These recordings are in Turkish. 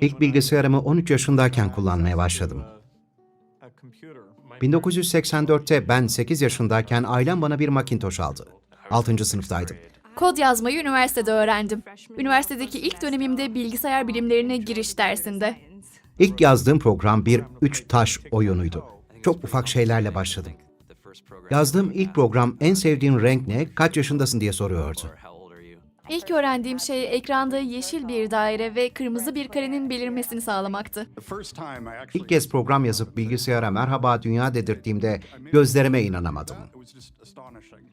İlk bilgisayarımı 13 yaşındayken kullanmaya başladım. 1984'te ben 8 yaşındayken ailem bana bir Macintosh aldı. 6. sınıftaydım. Kod yazmayı üniversitede öğrendim. Üniversitedeki ilk dönemimde bilgisayar bilimlerine giriş dersinde. İlk yazdığım program bir üç taş oyunuydu. Çok ufak şeylerle başladım. Yazdığım ilk program en sevdiğin renk ne, kaç yaşındasın diye soruyordu. İlk öğrendiğim şey ekranda yeşil bir daire ve kırmızı bir karenin belirmesini sağlamaktı. İlk kez program yazıp bilgisayara merhaba dünya dedirttiğimde gözlerime inanamadım.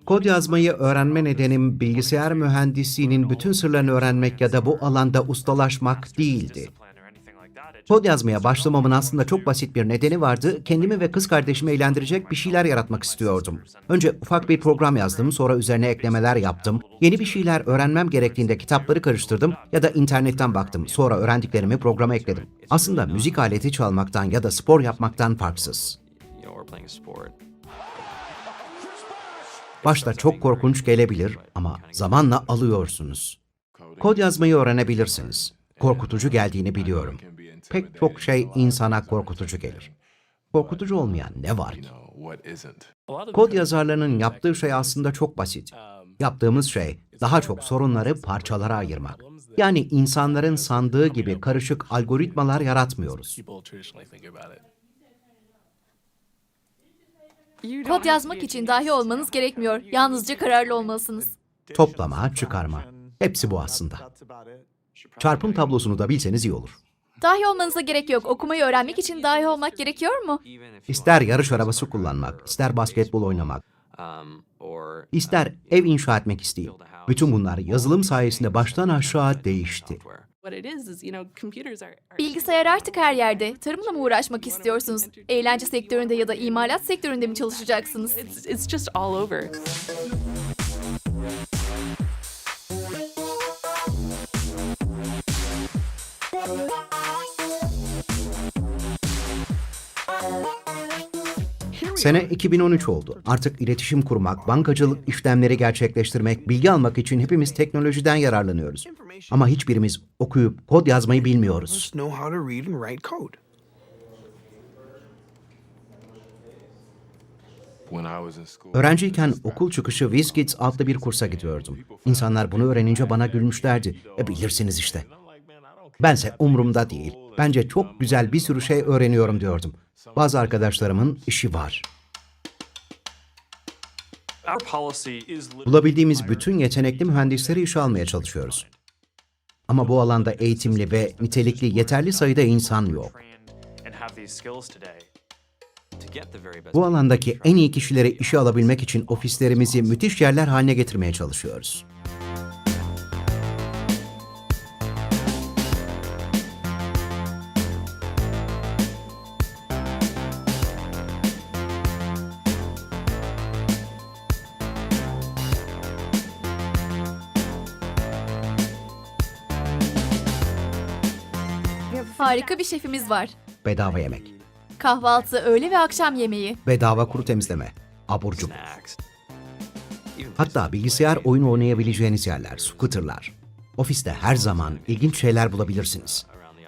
Kod yazmayı öğrenme nedenim bilgisayar mühendisliğinin bütün sırlarını öğrenmek ya da bu alanda ustalaşmak değildi. Kod yazmaya başlamamın aslında çok basit bir nedeni vardı. Kendimi ve kız kardeşimi eğlendirecek bir şeyler yaratmak istiyordum. Önce ufak bir program yazdım, sonra üzerine eklemeler yaptım. Yeni bir şeyler öğrenmem gerektiğinde kitapları karıştırdım ya da internetten baktım. Sonra öğrendiklerimi programa ekledim. Aslında müzik aleti çalmaktan ya da spor yapmaktan farksız. Başta çok korkunç gelebilir ama zamanla alıyorsunuz. Kod yazmayı öğrenebilirsiniz. Korkutucu geldiğini biliyorum. Pek çok şey insana korkutucu gelir. Korkutucu olmayan ne var ki? Kod yazarlarının yaptığı şey aslında çok basit. Yaptığımız şey daha çok sorunları parçalara ayırmak. Yani insanların sandığı gibi karışık algoritmalar yaratmıyoruz. Kod yazmak için dahi olmanız gerekmiyor. Yalnızca kararlı olmalısınız. Toplama, çıkarma. Hepsi bu aslında. Çarpım tablosunu da bilseniz iyi olur. Dahi olmanıza gerek yok. Okumayı öğrenmek için dahi olmak gerekiyor mu? İster yarış arabası kullanmak, ister basketbol oynamak, um, or ister ev inşa etmek isteyin. Bütün bunlar yazılım sayesinde baştan aşağı değişti. Bilgisayar artık her yerde. Tarımla mı uğraşmak istiyorsunuz? Eğlence sektöründe ya da imalat sektöründe mi çalışacaksınız? it's, just all over. Sene 2013 oldu. Artık iletişim kurmak, bankacılık işlemleri gerçekleştirmek, bilgi almak için hepimiz teknolojiden yararlanıyoruz. Ama hiçbirimiz okuyup kod yazmayı bilmiyoruz. Öğrenciyken okul çıkışı WizKids adlı bir kursa gidiyordum. İnsanlar bunu öğrenince bana gülmüşlerdi. E bilirsiniz işte. Bense umurumda değil. Bence çok güzel bir sürü şey öğreniyorum diyordum. Bazı arkadaşlarımın işi var. Bulabildiğimiz bütün yetenekli mühendisleri işe almaya çalışıyoruz. Ama bu alanda eğitimli ve nitelikli yeterli sayıda insan yok. Bu alandaki en iyi kişileri işe alabilmek için ofislerimizi müthiş yerler haline getirmeye çalışıyoruz. Harika bir şefimiz var. Bedava yemek, Kahvaltı, öğle ve akşam yemeği. bedava kuru temizleme, abur cubur. Hatta bilgisayar oyun oynayabileceğiniz yerler, scooterlar. Ofiste her zaman ilginç şeyler bulabilirsiniz.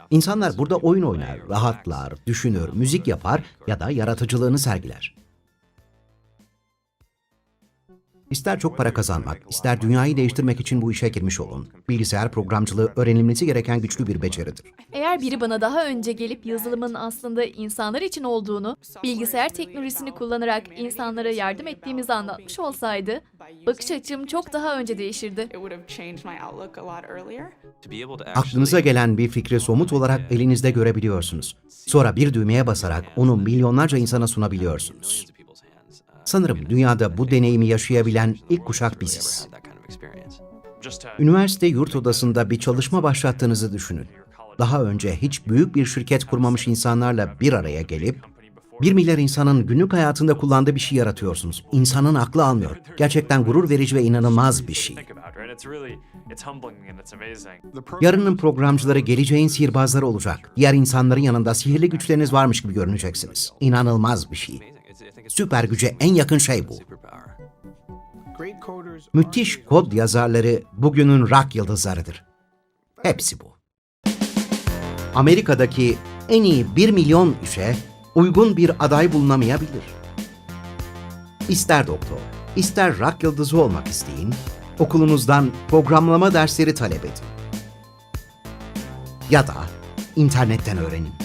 İnsanlar burada oyun oynar, rahatlar, düşünür, müzik yapar ya da yaratıcılığını sergiler. İster çok para kazanmak, ister dünyayı değiştirmek için bu işe girmiş olun. Bilgisayar programcılığı öğrenilmesi gereken güçlü bir beceridir. Eğer biri bana daha önce gelip yazılımın aslında insanlar için olduğunu, bilgisayar teknolojisini kullanarak insanlara yardım ettiğimizi anlatmış olsaydı, bakış açım çok daha önce değişirdi. Aklınıza gelen bir fikri somut olarak elinizde görebiliyorsunuz. Sonra bir düğmeye basarak onu milyonlarca insana sunabiliyorsunuz. Sanırım dünyada bu deneyimi yaşayabilen ilk kuşak biziz. to Üniversite yurt odasında bir çalışma başlattığınızı düşünün. Daha önce hiç büyük bir şirket kurmamış insanlarla bir araya gelip bir milyar insanın günlük hayatında kullandığı bir şey yaratıyorsunuz. İnsanın aklı almıyor. Gerçekten gurur verici ve inanılmaz bir şey. Yarının programcıları geleceğin sihirbazları olacak. Diğer insanların yanında sihirli güçleriniz varmış gibi görüneceksiniz. İnanılmaz bir şey. Süper güce en yakın şey bu. Müthiş kod yazarları bugünün rock yıldızlarıdır. Hepsi bu. Amerika'daki en iyi 1 milyon işe uygun bir aday bulunamayabilir. İster doktor, ister rock yıldızı olmak isteyin, okulunuzdan programlama dersleri talep edin. Ya da internetten öğrenin.